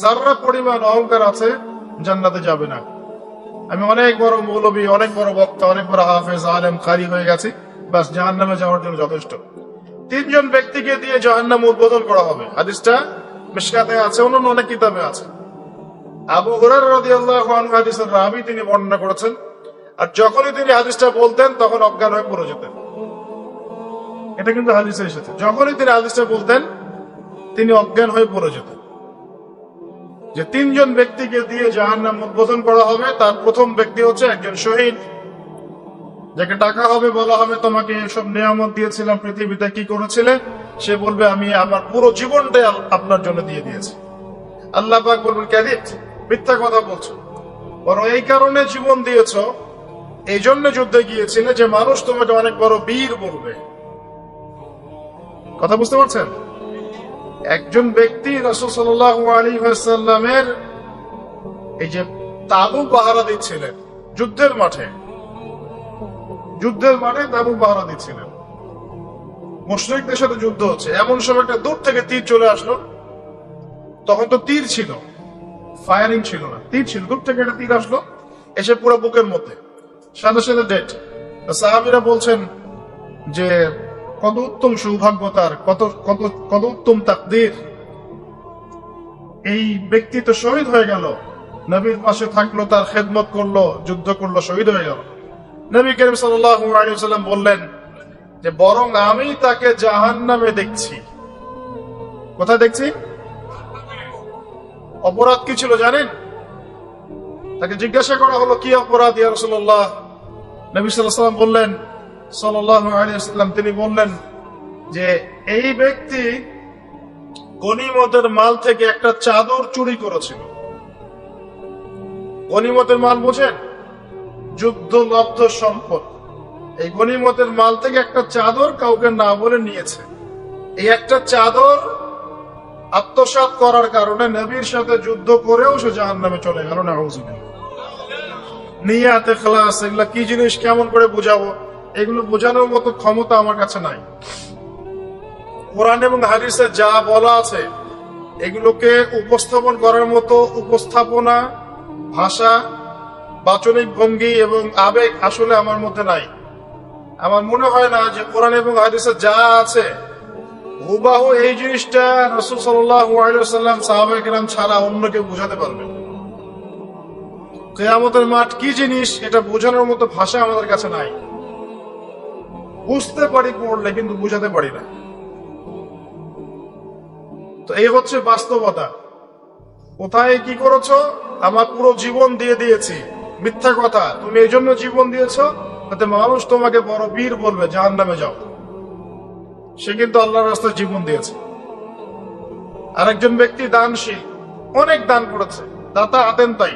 যার্রা পরিমাণ অহংকার আছে, জান্নাতে যাবে না। আমি অনেক বড় মৌলবী, অনেক বড় বক্তা, অনেক বড় হাফেজ, আলেম খারি হয়ে গেছি। বাস জাহান নামে যাওয়ার জন্য যথেষ্ট। তিনজন ব্যক্তিকে দিয়ে জাহান নাম উদ্বোধন করা হবে। হাদিসটা মিশকাতে আছে, অন্যান্য অনেক কিতাবে আছে। আবু হুরার রাদিয়াল্লাহু আনহু হাদিসের রাবি তিনি বর্ণনা করেছেন, আর যখনই তিনি হাদিসটা বলতেন, তখন অজ্ঞান হয়ে পড়ে যেতেন। এটা কিন্তু হাদিসে এসেছে। যখনই তিনি হাদিসটা বলতেন, তিনি অজ্ঞান হয়ে পড়ে যেতেন। যে তিনজন ব্যক্তিকে দিয়ে জাহান নাম উদ্বোধন করা হবে, তার প্রথম ব্যক্তি হচ্ছে একজন শহীদ। যাকে টাকা হবে, বলা হবে, তোমাকে এসব নিয়ামত দিয়েছিলাম, পৃথিবীতে কি করেছিলে? সে বলবে, আমি আমার পুরো জীবনটাই আপনার জন্য দিয়ে দিয়েছি। আল্লাহ পাক বলবেন ক্যাদিত মিথ্যা কথা বলছো। বরং এই কারণে জীবন দিয়েছ, এই জন্য যুদ্ধে গিয়েছিলে যে মানুষ তোমাকে অনেক বড় বীর বলবে। কথা বুঝতে পারছেন? একজন ব্যক্তি রসুল সাল্লাহ আলী সাল্লামের এই যে তাবু পাহারা দিচ্ছিলেন যুদ্ধের মাঠে। যুদ্ধের মাঠে তাবু পাহারা দিচ্ছিলেন। মুশরিকদের সাথে যুদ্ধ হচ্ছে। এমন সময় একটা দূর থেকে তীর চলে আসলো। তখন তো তীর ছিল। ফায়ারিং ছিল না। তীর ছিল। দূর থেকে একটা তীর আসলো। এসে পুরো বুকের মধ্যে। সাথে সাথে ডেট সাহাবিরা বলছেন যে কত উত্তম সৌভাগ্য তার, কত কত কত উত্তম তাকদির। এই ব্যক্তি তো শহীদ হয়ে গেল। নবীর পাশে থাকল, তার খেদমত করল, যুদ্ধ করল, শহীদ হয়ে গেল। নবী করিম সাল্লাম বললেন যে, বরং আমি তাকে জাহান নামে দেখছি। কোথায় দেখছি? অপরাধ কি ছিল জানেন? তাকে জিজ্ঞাসা করা হলো, কি অপরাধ ইয়া রাসূলুল্লাহ? নবী আলাইহি বললেন আলাইহি তিনি বললেন যে, এই ব্যক্তি গনিমতের মাল থেকে একটা চাদর চুরি করেছিল। গনিমতের মাল বোঝেন? যুদ্ধ লব্ধ সম্পদ। এই গনিমতের মাল থেকে একটা চাদর কাউকে না বলে নিয়েছে। এই একটা চাদর আত্মসাৎ করার কারণে নবীর সাথে যুদ্ধ করেও সে জাহান নামে চলে গেল না খালাস এগুলা কি জিনিস কেমন করে বুঝাবো? এগুলো বোঝানোর মতো ক্ষমতা আমার কাছে নাই। কোরআন এবং হাদিসে যা বলা আছে, এগুলোকে উপস্থাপন করার মতো উপস্থাপনা, ভাষা, বাচনিক ভঙ্গি এবং আবেগ আসলে আমার মধ্যে নাই। আমার মনে হয় না যে কোরআন এবং হাদিসে যা আছে, হুবাহু এই জিনিসটা রসুল সাল্লাম সাহাবাহাম ছাড়া অন্য কেউ বোঝাতে পারবে কেয়ামতের মাঠ কি জিনিস, এটা বোঝানোর মতো ভাষা আমাদের কাছে নাই। বুঝতে পারি পড়লে, কিন্তু বুঝাতে পারি না। তো এই হচ্ছে বাস্তবতা। কোথায় কি করেছ? আমার পুরো জীবন দিয়ে দিয়েছি। মিথ্যা কথা। তুমি এই জন্য জীবন দিয়েছ যাতে মানুষ তোমাকে বড় বীর বলবে জাহান নামে যাও। সে কিন্তু আল্লাহর রাস্তায় জীবন দিয়েছে। আরেকজন ব্যক্তি দানশীল, অনেক দান করেছে। দাতা আতেন তাই।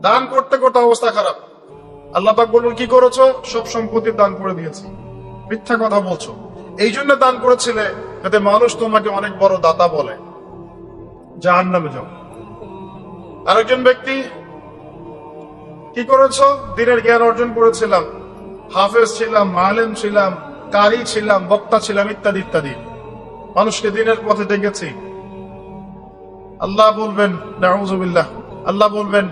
দান করতে করতে অবস্থা খারাপ। আল্লাহ পাক বলুন কি করেছ? সব সম্পত্তি দান করে দিয়েছি। মিথ্যা কথা বলছো। এই জন্য দান করেছিলে যাতে মানুষ তোমাকে অনেক বড় দাতা বলে। জাহান নামে যাও। আরেকজন ব্যক্তি, কি করেছ? দিনের জ্ঞান অর্জন করেছিলাম। হাফেজ ছিলাম মালেম ছিলাম, কারি ছিলাম, বক্তা ছিলাম, ইত্যাদি ইত্যাদি। মানুষকে দিনের পথে ডেকেছি আল্লাহ বলবেন আল্লাহ বলবেন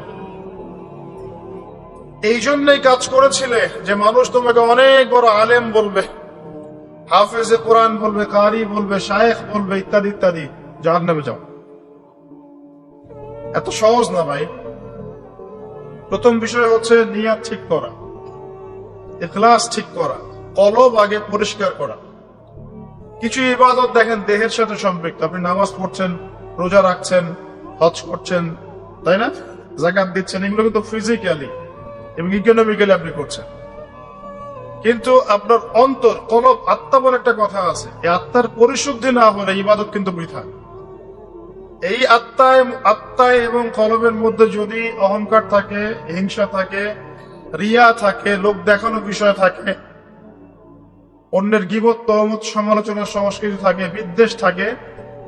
এই জন্যই কাজ করেছিলে যে মানুষ তোমাকে অনেক বড় আলেম বলবে। হাফেজে কোরআন বলবে, কারি বলবে, শায়েখ বলবে, ইত্যাদি ইত্যাদি। জাহান নামে যাও। এত সহজ না ভাই। প্রথম বিষয় হচ্ছে নিয়াত ঠিক করা। ইখলাস ঠিক করা। কলব আগে পরিষ্কার করা। কিছু ইবাদত দেখেন, দেহের সাথে সম্পৃক্ত। আপনি নামাজ পড়ছেন, রোজা রাখছেন, হজ করছেন, তাই না? জাকাত দিচ্ছেন, এগুলো কিন্তু ফিজিক্যালি এবং ইকোনমিক্যালি আপনি করছেন। কিন্তু আপনার অন্তর কলব আত্মা বলে একটা কথা আছে, এই আত্মার পরিশুদ্ধি না হলে ইবাদত কিন্তু বৃথা। এই আত্মায় আত্মায় এবং কলবের মধ্যে যদি অহংকার থাকে, হিংসা থাকে, রিয়া থাকে লোক দেখানো বিষয় থাকে, অন্যের গিবত, তহমত সংস্কৃতি থাকে, বিদ্বেষ থাকে,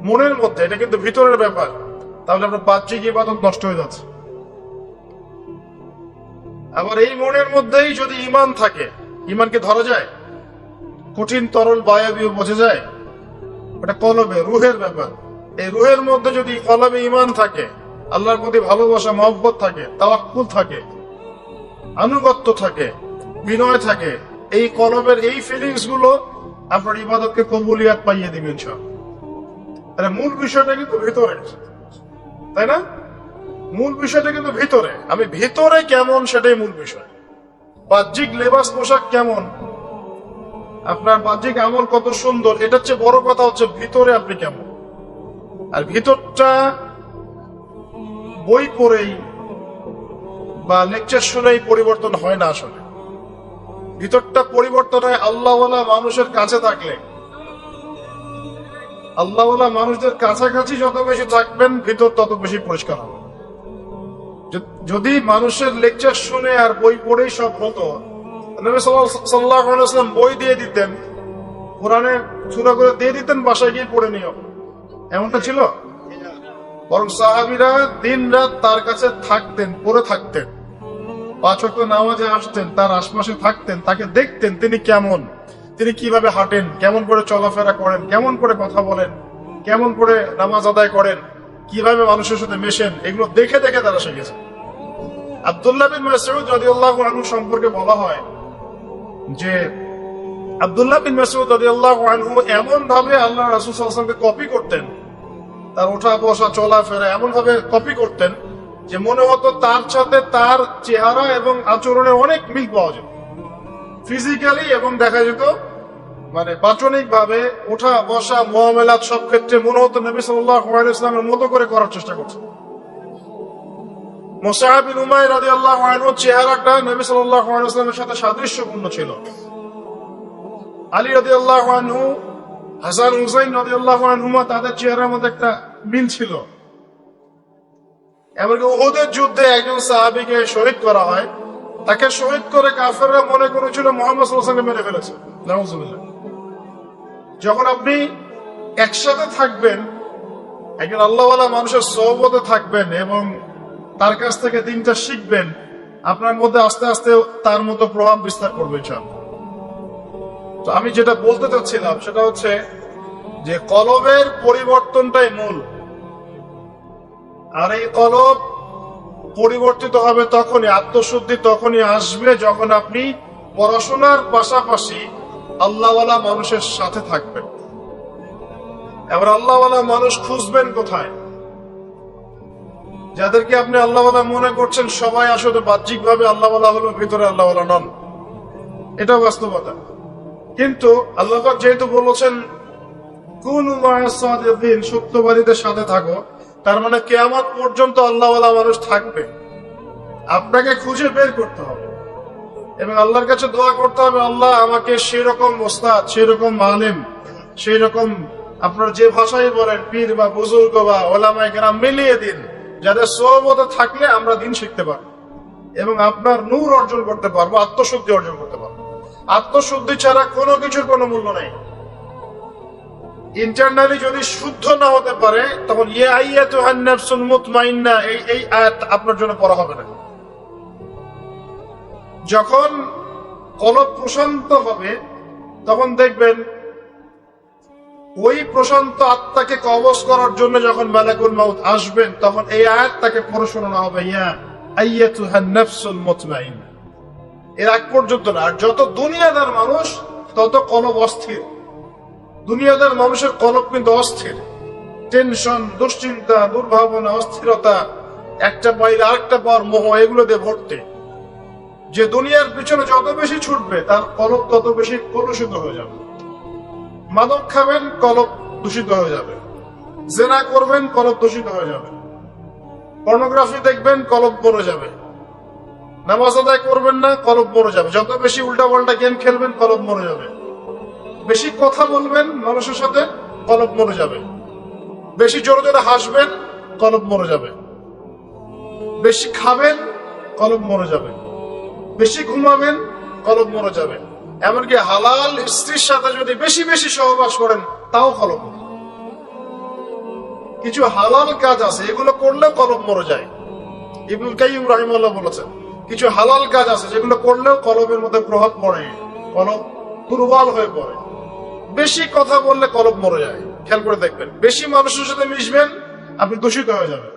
মনের মধ্যে, এটা কিন্তু ভিতরের ব্যাপার, তাহলে আপনার বাহ্যিক ইবাদত নষ্ট হয়ে যাচ্ছে। আবার এই মনের মধ্যেই যদি ইমান থাকে ইমানকে ধরা যায়, কঠিন, তরল বায়বীয় বোঝা যায়, ওটা কলবে, রুহের ব্যাপার। এই রুহের মধ্যে যদি কলবে ইমান থাকে, আল্লাহর প্রতি ভালোবাসা, মহব্বত থাকে, তাওয়াক্কুল থাকে, আনুগত্য থাকে, বিনয় থাকে, এই কলবের এই ফিলিংসগুলো আপনার ইবাদতকে কবুলিয়াত পাইয়ে দিবেন সব মূল বিষয়টা কিন্তু ভিতরে তাই না? মূল বিষয়টা কিন্তু ভিতরে। আমি ভিতরে কেমন সেটাই মূল বিষয়। বাহ্যিক লেবাস পোশাক কেমন? আপনার বাহ্যিক আমল কত সুন্দর, এটার চেয়ে বড় কথা হচ্ছে ভিতরে আপনি কেমন। আর ভিতরটা বই পড়েই বা লেকচার শুনেই পরিবর্তন হয় না আসলে। ভিতরটা পরিবর্তন হয় আল্লাহওয়ালা মানুষের কাছে থাকলে। আল্লাহওয়ালা মানুষদের কাছাকাছি যত বেশি থাকবেন, ভিতর তত বেশি পরিষ্কার হবে। যদি মানুষের লেকচার শুনে আর বই পড়েই সব হতো, নবী সাল্লাহ সাল্লাম বই দিয়ে দিতেন, কোরআনে সুরা করে দিয়ে দিতেন, বাসায় গিয়ে পড়ে নিও। এমনটা ছিল? বরং সাহাবিরা দিন রাত তার কাছে থাকতেন, পড়ে থাকতেন। পাঁচ নামাজে আসতেন, তার আশপাশে থাকতেন, তাকে দেখতেন তিনি কেমন, তিনি কীভাবে হাঁটেন, কেমন করে চলাফেরা করেন, কেমন করে কথা বলেন, কেমন করে নামাজ আদায় করেন। কীভাবে মানুষের সাথে মেশেন, এগুলো দেখে দেখে তারা শিখেছে। আব্দুল্লাহ বিন মাসউদ রাদিয়াল্লাহু আনহু সম্পর্কে বলা হয় যে, আব্দুল্লাহ বিন মাসউদ রাদিয়াল্লাহু আনহু এমন ভাবে আল্লাহ রাসূল সাল্লাল্লাহু কপি করতেন, তার ওঠা বসা চলাফেরা এমন ভাবে কপি করতেন যে মনে হতো তার সাথে তার চেহারা এবং আচরণে অনেক মিল পাওয়া যেত। ফিজিক্যালি এবং দেখা যেত মানে বাচনিক ভাবে ওঠা বসা মোহামেলাত সব ক্ষেত্রে মনে হতো নবী ইসলামের মতো করে করার চেষ্টা করছে। আলী হুসাইন তাদের চেহারার মধ্যে একটা মিল ছিল। ওদের যুদ্ধে একজন সাহাবিকে শহীদ করা হয়। তাকে শহীদ করে কাফেররা মনে করেছিল মোহাম্মদ মেরে ফেলেছে। যখন আপনি একসাথে থাকবেন, একজন আল্লাহওয়ালা মানুষের সহবতে থাকবেন এবং তার কাছ থেকে দিনটা শিখবেন, আপনার মধ্যে আস্তে আস্তে তার মতো প্রভাব বিস্তার করবে তো আমি যেটা বলতে চাচ্ছিলাম সেটা হচ্ছে যে কলবের পরিবর্তনটাই মূল। আর এই কলব পরিবর্তিত হবে তখনই, আত্মশুদ্ধি তখনই আসবে যখন আপনি পড়াশোনার পাশাপাশি আল্লাহওয়ালা মানুষের সাথে থাকবেন। এবার আল্লাহওয়ালা মানুষ খুঁজবেন কোথায়? যাদেরকে আপনি আল্লাহওয়ালা মনে করছেন সবাই আসলে বাহ্যিক ভাবে আল্লাহওয়ালা হলো, ভিতরে আল্লাহওয়ালা নন। এটা বাস্তবতা। কিন্তু আল্লাহ যেহেতু বলেছেন, কোন সত্যবাদীদের সাথে থাকো। তার মানে কেয়ামত পর্যন্ত আল্লাহওয়ালা মানুষ থাকবে। আপনাকে খুঁজে বের করতে হবে। এবং আল্লাহর কাছে দোয়া করতে হবে, আল্লাহ আমাকে সেরকম মোস্তাদ সেরকম মালিম সেই রকম আপনার যে ভাষাই বলেন, পীর বা বুজুর্গ বা ওলামাই গ্রাম মিলিয়ে দিন, যাদের সহমতে থাকলে আমরা দিন শিখতে পারব। এবং আপনার নূর অর্জন করতে পারব, আত্মশুদ্ধি অর্জন করতে পারব। আত্মশুদ্ধি ছাড়া কোনো কিছুর কোনো মূল্য নেই। ইন্টারনালি যদি শুদ্ধ না হতে পারে, তখন ইয়ে আইয়া তো হান্নাফসুল মুতমাইন্না, এই এই আয়াত আপনার জন্য পড়া হবে না। যখন কলব প্রশান্ত হবে তখন দেখবেন ওই প্রশান্ত আত্মাকে কবজ করার জন্য যখন মালাকুল মাউত আসবেন, তখন এই আয়াত তাকে পড়ে হবে, ইয়া আইয়াতুহা নাফসুল মুতমাইন্না এর আগ পর্যন্ত না, আর যত দুনিয়াদার মানুষ, তত কলব অস্থির। দুনিয়াদার মানুষের কলব কিন্তু অস্থির। টেনশন, দুশ্চিন্তা, দুর্ভাবনা, অস্থিরতা, একটা পাইলে আরেকটা পাওয়ার মোহ, এগুলো দিয়ে ভর্তি। যে দুনিয়ার পিছনে যত বেশি ছুটবে, তার কলব তত বেশি কলুষিত হয়ে যাবে। মাদক খাবেন কলব দূষিত হয়ে যাবে। জেনা করবেন কলব দূষিত হয়ে যাবে। পর্নোগ্রাফি দেখবেন কলব মরে যাবে। নামাজ আদায় করবেন না কলব মরে যাবে। যত বেশি উল্টা পাল্টা গেম খেলবেন কলব মরে যাবে। বেশি কথা বলবেন, মানুষের সাথে কলব মরে যাবে। বেশি জোরে জোরে হাসবেন কলব মরে যাবে। বেশি খাবেন কলব মরে যাবে। বেশি ঘুমাবেন, কলব মরে যাবে। এমনকি হালাল স্ত্রীর সাথে যদি বেশি বেশি সহবাস করেন, তাও কলব। কিছু হালাল কাজ আছে, এগুলো করলেও কলব মরে যায়। ইবনুল কাইয়ুম রাহিমাল্লাহ বলেছেন, কিছু হালাল কাজ আছে, যেগুলো করলেও কলবের মধ্যে প্রভাব পড়ে। কলব দুর্বল হয়ে পড়ে। বেশি কথা বললে কলব মরে যায়। খেয়াল করে দেখবেন, বেশি মানুষের সাথে মিশবেন, আপনি দূষিত হয়ে যাবেন।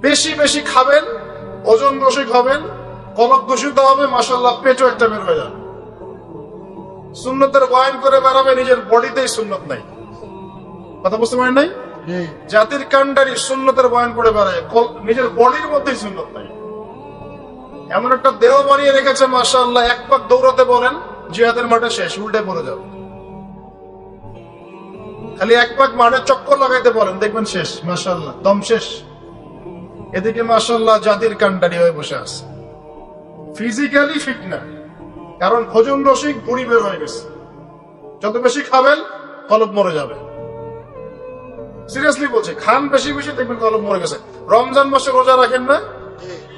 বেশি বেশি খাবেন, ওজন দোষিক হবেন কলক দূষিত হবে মাসাল্লাহ পেটও একটা বের হয়ে যাবে। সুন্নতের বয়ান করে বেড়াবে নিজের বডিতেই সুন্নত নাই। কথা বুঝতে পারেন নাই? জাতির কান্ডারি সুন্নতের বয়ান করে বেড়ায় নিজের বডির মধ্যেই সুন্নত নাই। এমন একটা দেহ বানিয়ে রেখেছে মাসাল্লাহ এক পাক দৌড়াতে বলেন জিহাদের মাঠে শেষ উল্টে পড়ে যাবে। খালি এক পাক মাঠে চক্কর লাগাইতে বলেন দেখবেন শেষ মাসাল্লাহ দম শেষ। এদিকে মাসাল্লাহ জাতির কান্ডারি হয়ে বসে আছে। ফিজিক্যালি ফিট না। কারণ ভোজন রসিক বুড়ি বের হয়ে গেছে। যত বেশি খাবেন, কলব মরে যাবে। সিরিয়াসলি বলছে, খান বেশি বেশি, দেখবেন কলব মরে গেছে। রমজান মাসে রোজা রাখেন না?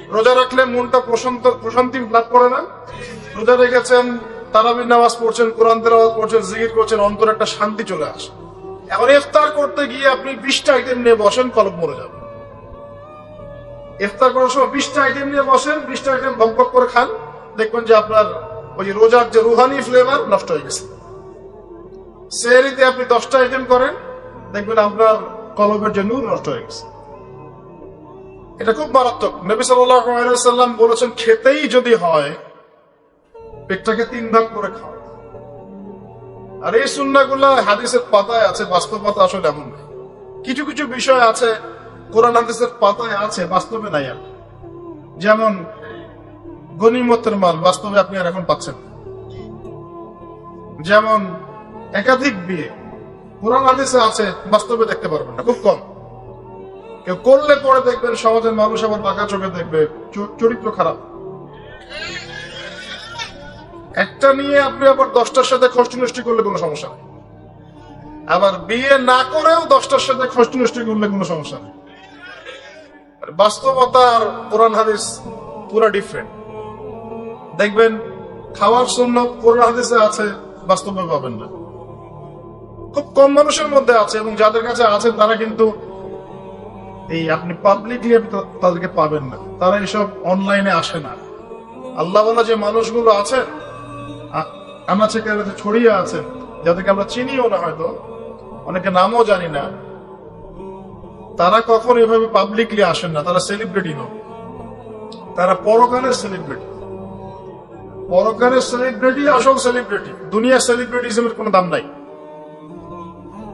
রোজা রাখলে মনটা প্রশান্ত, প্রশান্তি লাভ করে না? রোজা রেখেছেন তারাবির নামাজ পড়ছেন, কোরআন তেলাওয়াত করছেন, জিকির করছেন, অন্তর একটা শান্তি চলে আসে। এখন ইফতার করতে গিয়ে আপনি বিশটা আইটেম নিয়ে বসেন, কলব মরে যাবে। ইফতার করার সময় বিশটা আইটেম নিয়ে বসেন বিশটা আইটেম ভক করে খান। দেখবেন যে আপনার ওই রোজার যে রুহানি ফ্লেভার নষ্ট হয়ে গেছে। সেহরিতে আপনি দশটা আইটেম করেন, দেখবেন আপনার কলবের যে নূর নষ্ট হয়ে গেছে। এটা খুব মারাত্মক। নবী সাল্লাম বলেছেন, খেতেই যদি হয়, পেটটাকে তিন ভাগ করে খাও। আর এই সুন্নাগুলা হাদিসের পাতায় আছে, বাস্তবতা আসলে এমন কিছু কিছু বিষয় আছে কোরআন হাদিসের পাতায় আছে, বাস্তবে নাই আর। যেমন গনিমতের মাল, বাস্তবে আপনি আর এখন পাচ্ছেন যেমন একাধিক বিয়ে, কোরআন হাদিসে আছে, বাস্তবে দেখতে পারবেন না, খুব কম। কেউ করলে পরে দেখবেন সমাজের মানুষ আবার বাঁকা চোখে দেখবে চরিত্র খারাপ। একটা নিয়ে আপনি আবার দশটার সাথে খষ্টি করলে কোনো সমস্যা নেই। আবার বিয়ে না করেও দশটার সাথে খষ্টি করলে কোনো সমস্যা নেই। বাস্তবতা আর কোরআন হাদিস পুরা ডিফারেন্ট দেখবেন, খাওয়ার জন্য কোরআন হাদিসে আছে, বাস্তবে পাবেন না। খুব কম মানুষের মধ্যে আছে এবং যাদের কাছে আছে, তারা কিন্তু এই আপনি পাবলিকলি তাদেরকে পাবেন না। তারা এসব অনলাইনে আসে না। আল্লাহ বলা যে মানুষগুলো আছে আনাচে কানাচে ছড়িয়ে আছেন যাদেরকে আমরা চিনিও না হয়তো, অনেকে নামও জানি না। তারা কখন এভাবে পাবলিকলি আসেন না, তারা সেলিব্রিটি নয় তারা পরকালের সেলিব্রিটি পরকালের সেলিব্রিটি আসল সেলিব্রিটি সেলিব্রিটিজমের কোনো দাম নাই।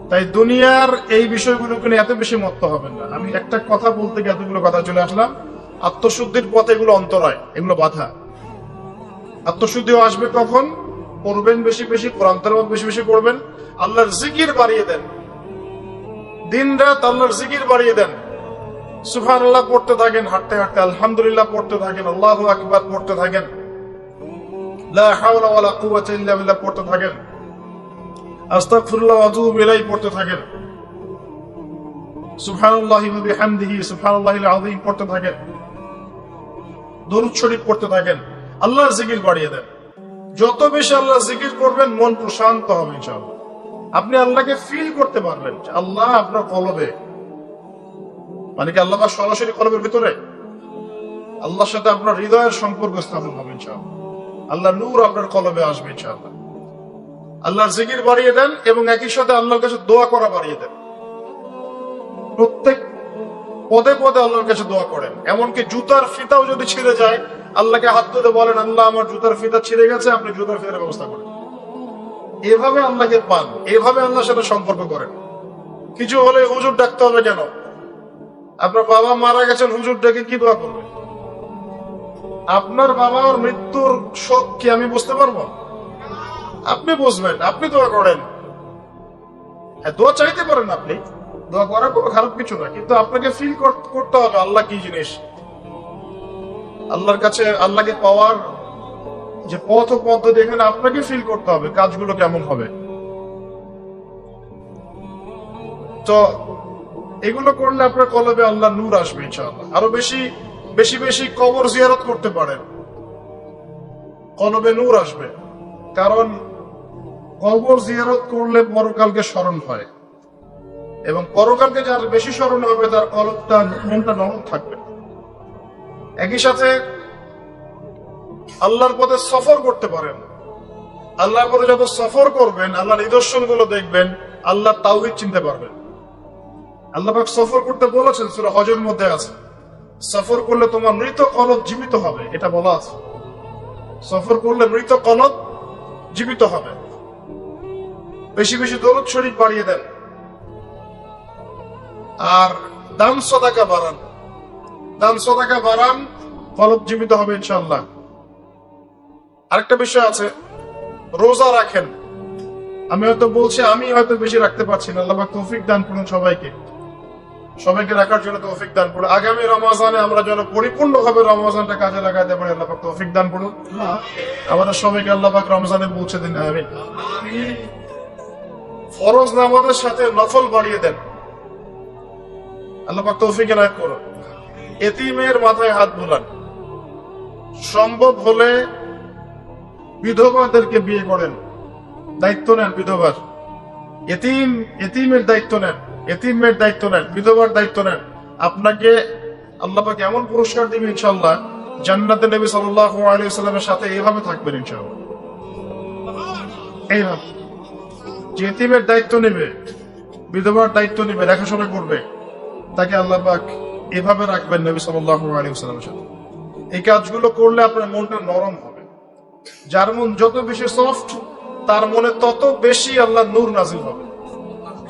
তাই দুনিয়ার এই এত বেশি মত্ত হবেন না। আমি একটা কথা বলতে গিয়ে এতগুলো কথা চলে আসলাম। আত্মশুদ্ধির পথে এগুলো অন্তরায়, এগুলো বাধা। আত্মশুদ্ধিও আসবে কখন? পড়বেন বেশি বেশি, কোরআন বেশি বেশি পড়বেন। আল্লাহর জিকির বাড়িয়ে দেন। দিন রাত আল্লাহর জিকির বাড়িয়ে দেন। সুফান আল্লাহ পড়তে থাকেন, হাঁটতে হাঁটতে, আলহামদুলিল্লাহ পড়তে থাকেন, আল্লাহ আকবার পড়তে থাকেন। পড়তে থাকেন। পড়তে থাকেন। পড়তে থাকেন। দরুদ শরীফ পড়তে থাকেন, আল্লাহর জিকির বাড়িয়ে দেন। যত বেশি আল্লাহর জিকির করবেন, মন প্রশান্ত হবে ইনশাআল্লাহ। আপনি আল্লাহকে ফিল করতে পারবেন আল্লাহ আপনার কলবে। মানে কি আল্লাহ সরাসরি কলবের ভিতরে? আল্লাহর সাথে আপনার হৃদয়ের সম্পর্ক স্থাপন হবে আল্লাহ নূর আপনার কলবে আসবে ইনশাআল্লাহ। আল্লাহর জিকির বাড়িয়ে দেন এবং একই সাথে আল্লাহর কাছে দোয়া করা বাড়িয়ে দেন। প্রত্যেক পদে পদে আল্লাহর কাছে দোয়া করেন। এমনকি জুতার ফিতাও যদি ছিঁড়ে যায়, আল্লাহকে হাত তুলে বলেন, আল্লাহ, আমার জুতার ফিতা ছিঁড়ে গেছে, আপনি জুতার ফিতার ব্যবস্থা করেন। এভাবে আল্লাহকে পান, এভাবে আল্লাহর সাথে সম্পর্ক করেন। কিছু হলে হুজুর ডাকতে হবে কেন? আপনার বাবা মারা গেছেন, হুজুর ডেকে কি দোয়া করবেন আপনার বাবার মৃত্যুর শোক কি আমি বুঝতে পারব? আপনি বুঝবেন, আপনি দোয়া করেন। হ্যাঁ দোয়া চাইতে পারেন আপনি। দোয়া করা কোনো খারাপ কিছু না, কিন্তু আপনাকে ফিল করতে হবে আল্লাহ কি জিনিস। আল্লাহর কাছে, আল্লাহকে পাওয়ার যে পথ ও পদ্ধতি এখানে আপনাকে ফিল করতে হবে, কাজগুলো কেমন হবে। তো এগুলো করলে আপনার কলবে আল্লাহ নূর আসবে ইনশাআল্লাহ। আরও বেশি বেশি বেশি কবর জিয়ারত করতে পারেন। কলবে নূর আসবে। কারণ কবর জিয়ারত করলে পরকালকে স্মরণ হয়। এবং পরকালকে যার বেশি স্মরণ হবে, তার কলবটা মনটা নরম থাকবে। একই সাথে আল্লাহর পথে সফর করতে পারেন। আল্লাহর পথে যত সফর করবেন, আল্লাহর নিদর্শনগুলো দেখবেন আল্লাহ তাওহিদ চিনতে পারবে আল্লাহ সফর করতে বলেছেন, সুরা হজের মধ্যে আছে। সফর করলে তোমার মৃত কলব জীবিত হবে, এটা বলা আছে। সফর করলে মৃত কলব জীবিত হবে। বেশি বেশি দরদ শরীফ বাড়িয়ে দেন। আর দান সদাকা বাড়ান। দান সদাকা বাড়ান, কলব জীবিত হবে ইনশাআল্লাহ। আরেকটা বিষয় আছে, রোজা রাখেন। আমি হয়তো বলছি, আমি হয়তো বেশি রাখতে পারছি না। আল্লাহ তৌফিক দান করুন সবাইকে। সবাইকে রাখার জন্য তৌফিক দান করুন। আগামী রমাজানে আমরা যেন পরিপূর্ণভাবে রমাজানটা কাজে লাগাতে পারি, আল্লাহ তৌফিক দান করুন। আমাদের সবাইকে আল্লাহ রমজানে পৌঁছে দিন, আমিন। ফরজ নামাজের সাথে নফল বাড়িয়ে দেন। আল্লাহ পাক তৌফিক এনায়ত করুন। এতিমের মাথায় হাত বুলান। সম্ভব হলে বিধবাদেরকে বিয়ে করেন। দায়িত্ব নেন বিধবার। এতিম, এতিমের দায়িত্ব নেন, এতিমের দায়িত্ব নেন, বিধবার দায়িত্ব নেন। আপনাকে আল্লাহ পাক এমন পুরস্কার দিবে ইনশাল্লাহ জান্নাতে নবী সাল্লাল্লাহু আলাইহি সাল্লামের সাথে এইভাবে থাকবেন ইনশাল্লাহ এইভাবে। যে এতিমের দায়িত্ব নেবে, বিধবার দায়িত্ব নেবে, দেখাশোনা করবে, তাকে আল্লাপাক এভাবে রাখবেন নবী সাল্লাল্লাহু আলাইহি সাল্লামের সাথে। এই কাজগুলো করলে আপনার মনটা নরম হবে যার মন যত বেশি সফট তার মনে তত বেশি আল্লাহ নূর নাজিল হবে।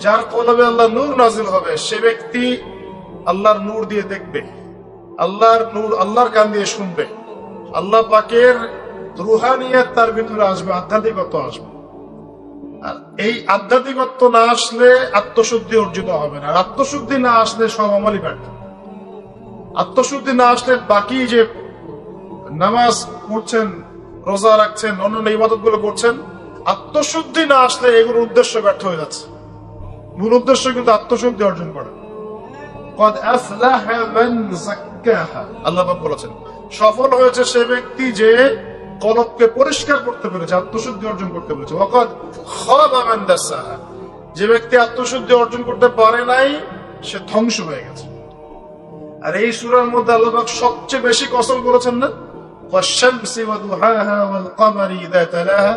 যার কলবে আল্লাহ নূর নাজিল হবে, সে ব্যক্তি আল্লাহর নূর দিয়ে দেখবে। আল্লাহর নূর আল্লাহর কান দিয়ে শুনবে। আল্লাহ পাকের রুহানিয়ত তার ভিতরে আসবে, আধ্যাত্মিকত্ব আসবে। আর এই আধ্যাত্মিকত্ব না আসলে আত্মশুদ্ধি অর্জিত হবে না। আর আত্মশুদ্ধি না আসলে সব আমলই ব্যর্থ। আত্মশুদ্ধি না আসলে বাকি যে নামাজ পড়ছেন রোজা রাখছেন অন্য ইবাদতগুলো করছেন, আত্মশুদ্ধি না আসলে এগুলোর উদ্দেশ্য ব্যর্থ হয়ে যাচ্ছে। মূল উদ্দেশ্য কিন্তু আত্মশুদ্ধি অর্জন করা। আল্লাহ বলেছেন, সফল হয়েছে সে ব্যক্তি যে পরিষ্কার করতে পেরেছে, আত্মশুদ্ধি অর্জন করতে পেরেছে। ওয়াকাদ যে ব্যক্তি আত্মশুদ্ধি অর্জন করতে পারে নাই, সে ধ্বংস হয়ে গেছে। আর এই সুরার মধ্যে আল্লাহ সবচেয়ে বেশি কসম করেছেন না? والشمس وضحاها والقمر إذا تلاها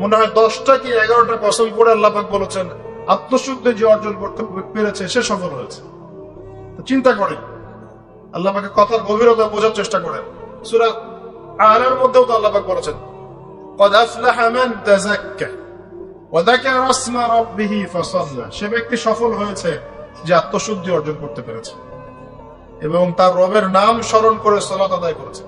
মনে হয় দশটা কি এগারোটা কসম করে আল্লাহ পাক বলেছেন আত্মশুদ্ধি যে অর্জন করতে পেরেছে সে সফল হয়েছে তো চিন্তা করেন আল্লাহ পাকে কথার গভীরতা বোঝার চেষ্টা করেন সূরা আলার মধ্যেও তো আল্লাহ পাক বলেছেন قد أفلح من تزكى وذكر اسم ربه فصلى সে ব্যক্তি সফল হয়েছে যে আত্মশুদ্ধি অর্জন করতে পেরেছে এবং তার রবের নাম স্মরণ করে সালাত আদায় করেছে